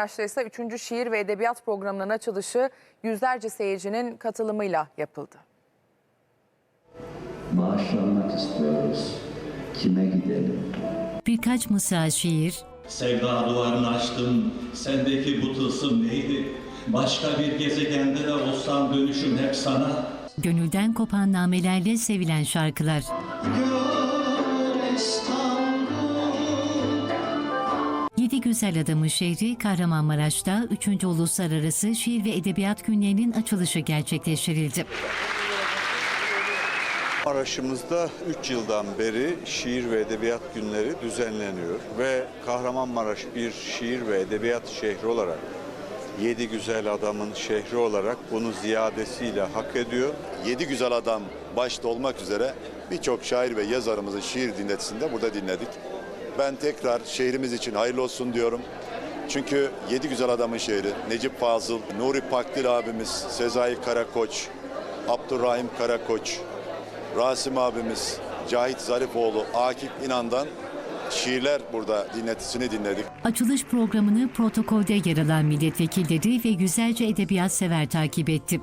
Maraş'ta ise 3. Şiir ve Edebiyat programının açılışı yüzlerce seyircinin katılımıyla yapıldı. Bağışlanmak istiyoruz. Kime gidelim? Birkaç mısra şiir, Sevda duvarını açtım, sendeki bu tılsım neydi? Başka bir gezegende de olsam dönüşüm hep sana. gönülden kopan namelerle sevilen şarkılar. Yedi Güzel Adamın şehri Kahramanmaraş'ta 3. Uluslararası Şiir ve Edebiyat Günlerinin açılışı gerçekleştirildi. Maraş'ımızda 3 yıldan beri şiir ve edebiyat günleri düzenleniyor ve Kahramanmaraş bir şiir ve edebiyat şehri olarak yedi güzel adamın şehri olarak bunu ziyadesiyle hak ediyor. Yedi Güzel Adam başta olmak üzere birçok şair ve yazarımızın şiir dinletisini de burada dinledik. Ben tekrar şehrimiz için hayırlı olsun diyorum. Çünkü Yedi Güzel Adamın şehri, Necip Fazıl, Nuri Pakdil abimiz, Sezai Karakoç, Abdurrahim Karakoç, Rasim abimiz, Cahit Zarifoğlu, Akif İnan'dan şiirler burada dinletisini dinledik. Açılış programını protokolde yer alan milletvekilleri ve yüzlerce edebiyat sever takip etti.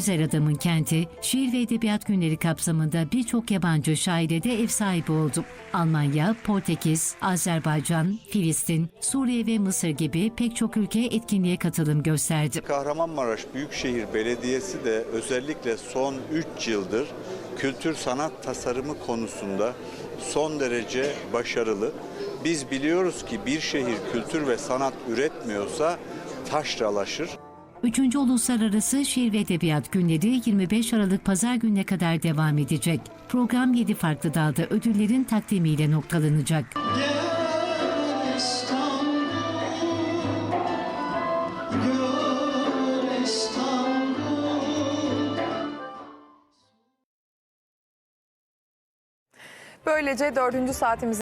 Güzel Adamın Kenti, şiir ve edebiyat günleri kapsamında birçok yabancı şaire de ev sahibi oldu. Almanya, Portekiz, Azerbaycan, Filistin, Suriye ve Mısır gibi pek çok ülke etkinliğe katılım gösterdi. Kahramanmaraş Büyükşehir Belediyesi de özellikle son 3 yıldır kültür sanat tasarımı konusunda son derece başarılı. Biz biliyoruz ki bir şehir kültür ve sanat üretmiyorsa taşralaşır. 3. Uluslararası Şiir ve Edebiyat Günleri 25 Aralık Pazar gününe kadar devam edecek. Program 7 farklı dalda ödüllerin takdimiyle noktalanacak. Böylece dördüncü saatimizi